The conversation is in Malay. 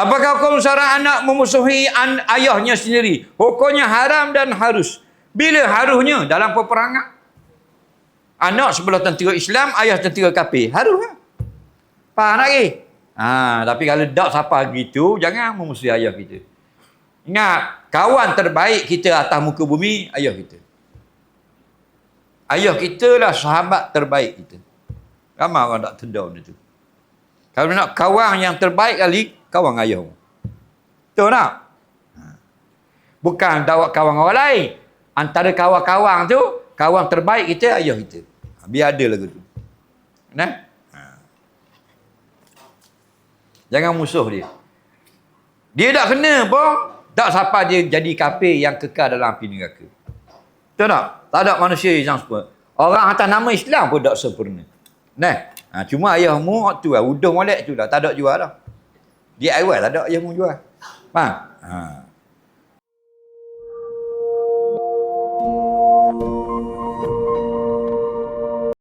Apakah hukum seorang anak memusuhi an ayahnya sendiri? Hukumnya haram dan harus. Bila harusnya dalam peperangan? Anak sebelah tentera Islam, ayah tentera kafir. Harusnya. Faham lagi? Ha, tapi kalau tak siapa gitu, jangan memusuhi ayah kita. Ingat, kawan terbaik kita atas muka bumi, ayah kita. Ayah kita lah sahabat terbaik kita. Ramai orang tak tendau dia tu. Kalau nak kawan yang terbaik kali, kawan ayah. Betul tak? Ha. Bukan dakwah kawan orang lain. Antara kawan-kawan tu, kawan terbaik kita, ayah kita. Ha, Biar ada lagu tu. Nah? Ha. Jangan musuh dia. Dia tak kena pun, tak siapa dia jadi kafir yang kekal dalam api neraka. Betul tak? Tak ada manusia yang sempurna. Orang atas nama Islam pun tak sempurna. Nah, ha, cuma ayahmu tu lah, udung molek tu lah, tak ada jual dah. Dia awal tak ada ayahmu jual. Faham? Ha.